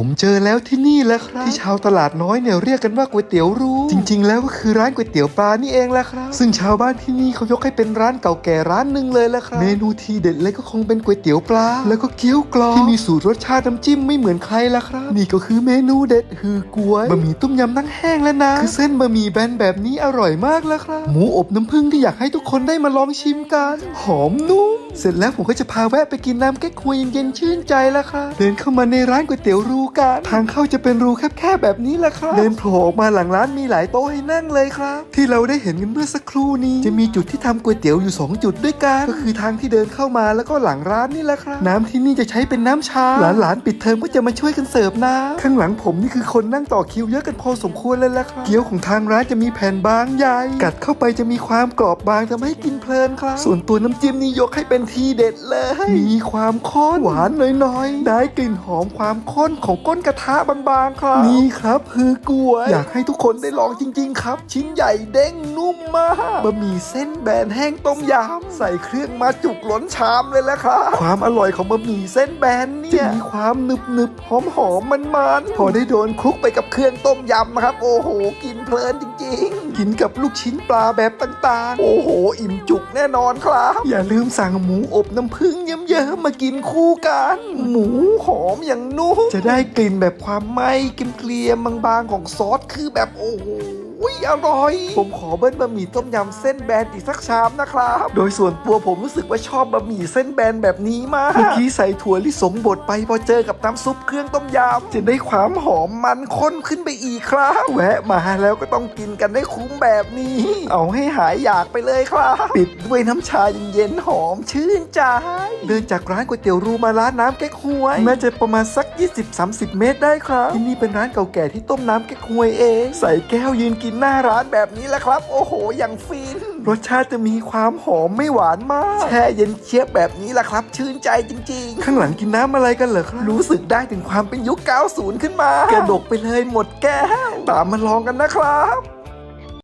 ผมเจอแล้วที่นี่แหละครับ ที่ชาวตลาดน้อยเนี่ยเรียกกันว่าก๋วยเตี๋ยวรูจริง ๆ แล้วก็คือร้านก๋วยเตี๋ยวปลานี่เองแหละครับ ซึ่งชาวบ้านที่นี่เขายกให้เป็นร้านเก่าแก่ร้านหนึ่งเลยแหละครับ เมนูทีเด็ดเลยก็คงเป็นก๋วยเตี๋ยวปลา แล้วก็เกี๊ยวกรอบที่มีสูตรรสชาติน้ำจิ้มไม่เหมือนใครละครับ นี่ก็คือเมนูเด็ดฮือกล้วยบะหมี่ต้มยำทั้งแห้งและน้ำคือเส้นบะหมี่แบนแบบนี้อร่อยมากแล้วครับ หมูอบน้ำผึ้งที่อยากให้ทุกคนได้มาลองชิมกัน หอมนุ่มเสร็จแล้วผมก็จะพาแวะไปกินน้ำแก้ควยเย็นๆชื่นใจแล้วครับเดินเข้ามาในร้านก๋วยเตี๋ยวรูกัน ทางเข้าจะเป็นรูแคบๆแบบนี้แหละครับเดินโผล่ออกมาหลังร้านมีหลายโต๊ะให้นั่งเลยครับ ที่เราได้เห็นกันเมื่อสักครู่นี้จะมีจุดที่ทำก๋วยเตี๋ยวอยู่ 2 จุดด้วยกัน ก็คือทางที่เดินเข้ามาแล้วก็หลังร้านนี่แหละครับ น้ำที่นี่จะใช้เป็นน้ำชาหลานๆปิดเทอมก็จะมาช่วยกันเสิร์ฟน้ำข้างหลังผมนี่คือคนนั่งต่อคิวเยอะกันพอสมควรเลยละครับเกี๊ยวของทางร้านจะมีแผ่นบางใหญ่กัดเข้าไปจะมีความกรอบบางทำให้กินเพลินครับ ส่วนตัวน้ำจิ้มนี่ยกให้เป็นทีเด็ดเลย มีความข้นหวานน้อยๆได้กลิ่นหอมความข้นของก้นกระทะบางๆครับ นี่ครับคือกล้วยอยากให้ทุกคนได้ลองจริง ๆ ครับ ชิ้นใหญ่เด้งนุ่มมากบะหมี่เส้นแบนแห้งต้มยำใส่เครื่องมาจุกล้นชามเลยแหละครับความอร่อยของบะหมี่เส้นแบนเนี่ยจะมีความหนึบหนึบๆหอมหอมมันมันๆพอได้โดนคลุกไปกับเครื่องต้มยำนะครับ โอ้โห กินเพลินจริง ๆ กินกับลูกชิ้นปลาแบบต่างๆ โอ้โห อิ่มจุกแน่นอนครับ อย่าลืมสั่งหมูอบน้ำผึ้งเยิ้มๆมากินคู่กัน หมูหอมอย่างนุ่มจะได้กลิ่นแบบความไหม้เกลียมๆบางๆของซอสคือแบบโอ้โห อร่อย ผมขอเบิ้ลบะหมี่ต้มยำเส้นแบนอีกสักชามนะครับ โดยส่วนตัวผมรู้สึกว่าชอบบะหมี่เส้นแบนแบบนี้มากเมื่อกี้ใส่ถั่วลิสงบดไปพอเจอกับน้ำซุปเครื่องต้มยำจะได้ความหอมมันข้นขึ้นไปอีกครับแวะมาแล้วก็ต้องกินกันได้คุ้มแบบนี้ เอาให้หายอยากไปเลยครับ ปิดด้วยน้ำชาเย็นๆหอมชื่นใจเดินจากร้านก๋วยเตี๋ยวรูมาร้านน้ำแก๊กฮวยน่าจะประมาณสัก 20-30 เมตรได้ครับที่นี่เป็นร้านเก่าแก่ที่ต้มน้ำแก๊กฮวยเอง ใส่แก้วยืนกินกินหน้าร้านแบบนี้แหละครับ โอ้โห อย่างฟิน รสชาติจะมีความหอมไม่หวานมาก แช่เย็นเชียบแบบนี้แหละครับ ชื่นใจจริง ๆ ข้างหลังกินน้ำอะไรกันเหรอครับ รู้สึกได้ถึงความเป็นยุค 90 ขึ้นมา กระดกไปเลยหมดแก้ว ตามมาลองกันนะครับ